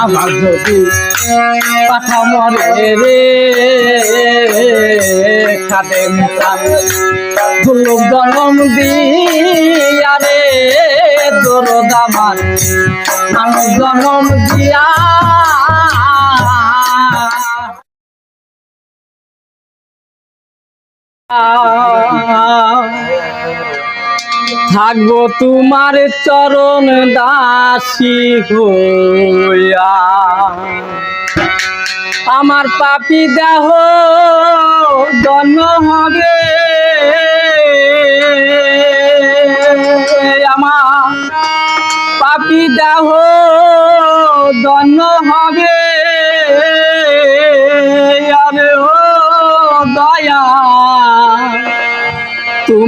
আমার যদি পাঠা মরে রে খাদে মিতান দুলোক জনম দিয়া রে দরদ আমার মানুষ জনম দিয়া থাকব তোমার চরণ দাসী হইয়া। আমার পাপি দেহ জন্ম হবে। আমার পাপি দেহ জন্ম হবে।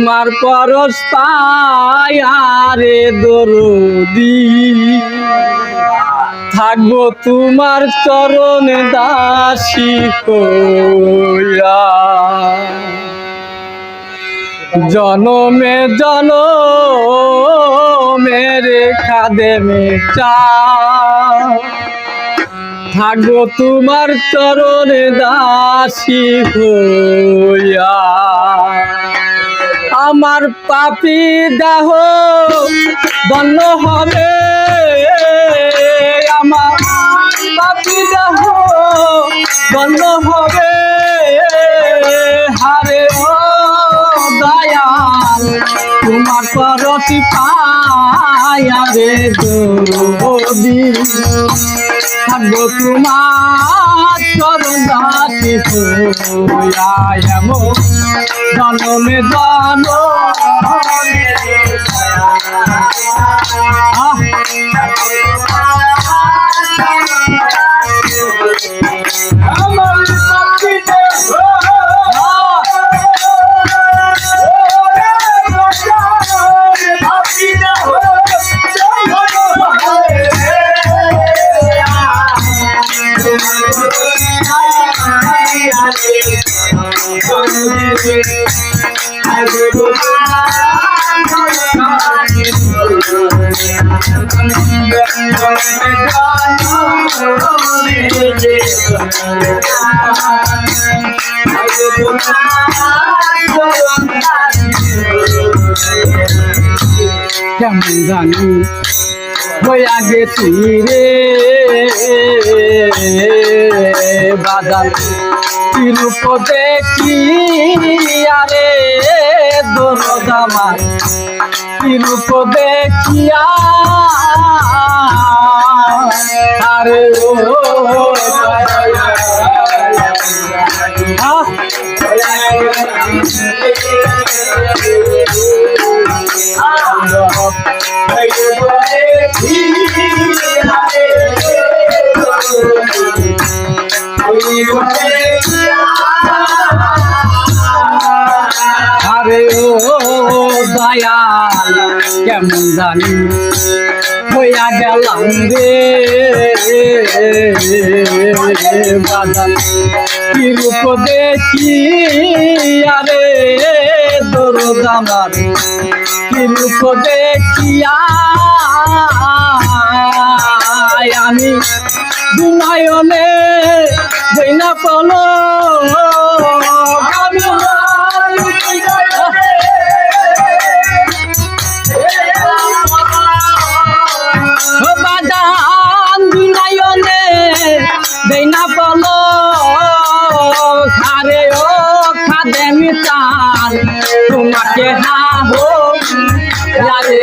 তোমার পরশ পায়ারে দরদি। থাকব তোমার চরণ দাসী কইয়া জনমে জন মেরে খাদে মেচা। থাকব তোমার চরণে দাসী হইয়া। আমার পাপি দেহ বন্য হবে। আমার পাপি দেহ বন্য হবে। হারে ও দয়াল, তোমার পরতি পায়ারে যদি থাকব তোমার চরণ হইয়া এমন জনমে জন আমার কেমন জানি হইয়া গেছি রে বাজার তিরুপ দেখি আরে দরদামার তিরুপ দেখিয়া আরে? ও আহ? আরে ও দয়াল, কেমন জানি হইয়া গেলাম রে। বাজান কি রূপ দেখি? আরে দরদ কি রূপ আমি দুনায়নে যাই না পলো তোমাকে হা হো লারে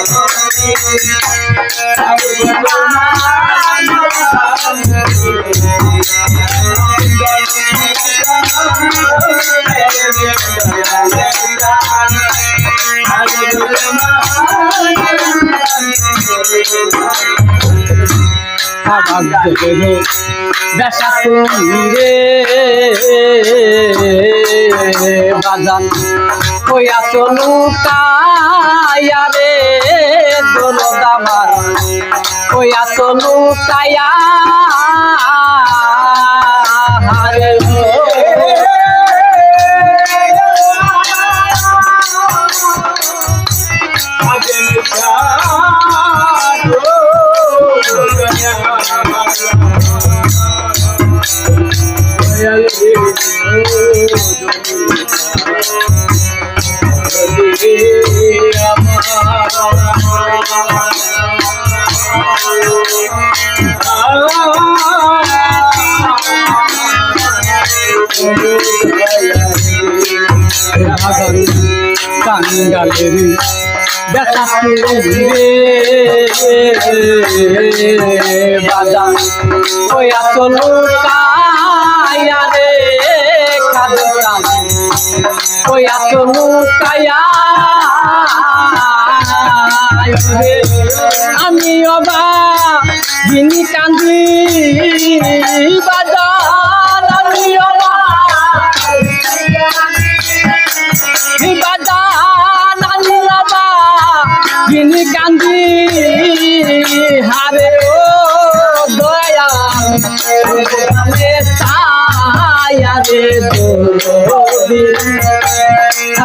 I'm ভাগ্য দেবে বেশা তুমি রে বাজান কইয়া চলু কায়া রে দোলদামার কইয়া চলু কায়া কাঙ্গালের ব্যথা রে। বাজান ওয়া চলু কায়া রে কাদতাম ওয়া চলু কায়া আমি অবা যিনি কান্দি, বাজান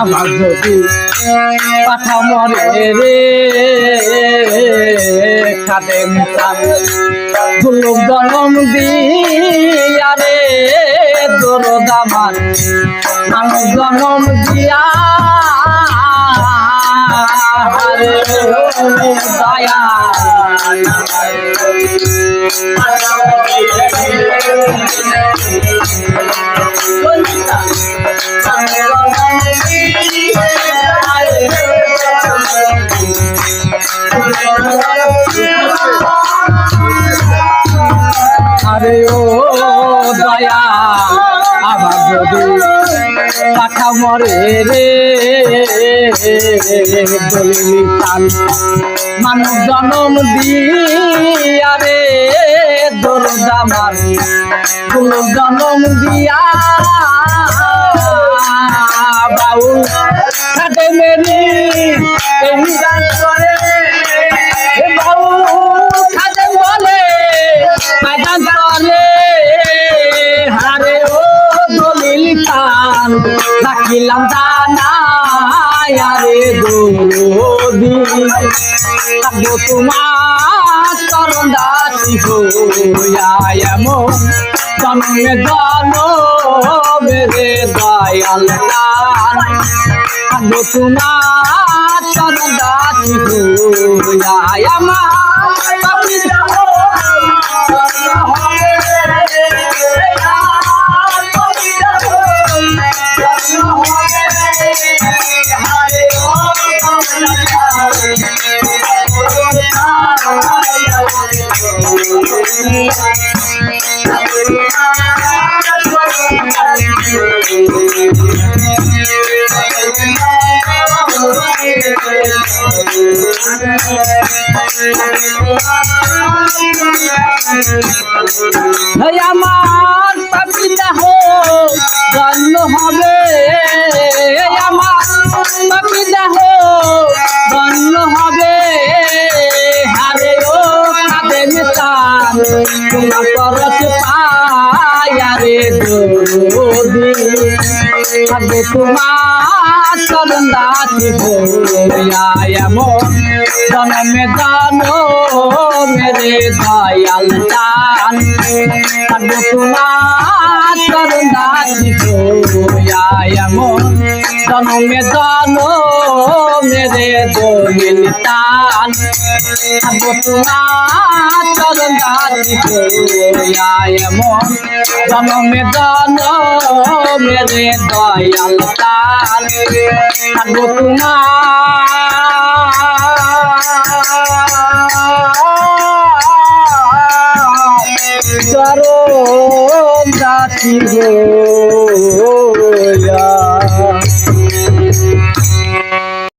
আমার যদি পাঠা মরে রে খাদে দুলুক জনম দিয়া রে দরদামান মানুষ জনম দিয়া দয়া আরে ও দয়া আমার যদি পাখা মরে রে দলিলি মানুষ জনম দিয়া রে দরদামার কোন জনম দিয়া বাউল মেরি এই করে তোমার চরণ দাসী হইয়া এমন জন্মে জন্মে রে দয়াল কান তোমার চরণ দাসী হইয়া আমার। আমার পাপি দেহ গণ্য হবে। খাদে তোমার চরণ দাসি এমন জনমে জানো মেরে দয়াল চান তোমার চরণ দাসি হইয়া এমন জনমে জানো মেরে দলিল টান খাদে তোমার চরণ দাসি হইয়া এমন জনমে জনমে রে দয়াল তাল থাকব কি হইয়া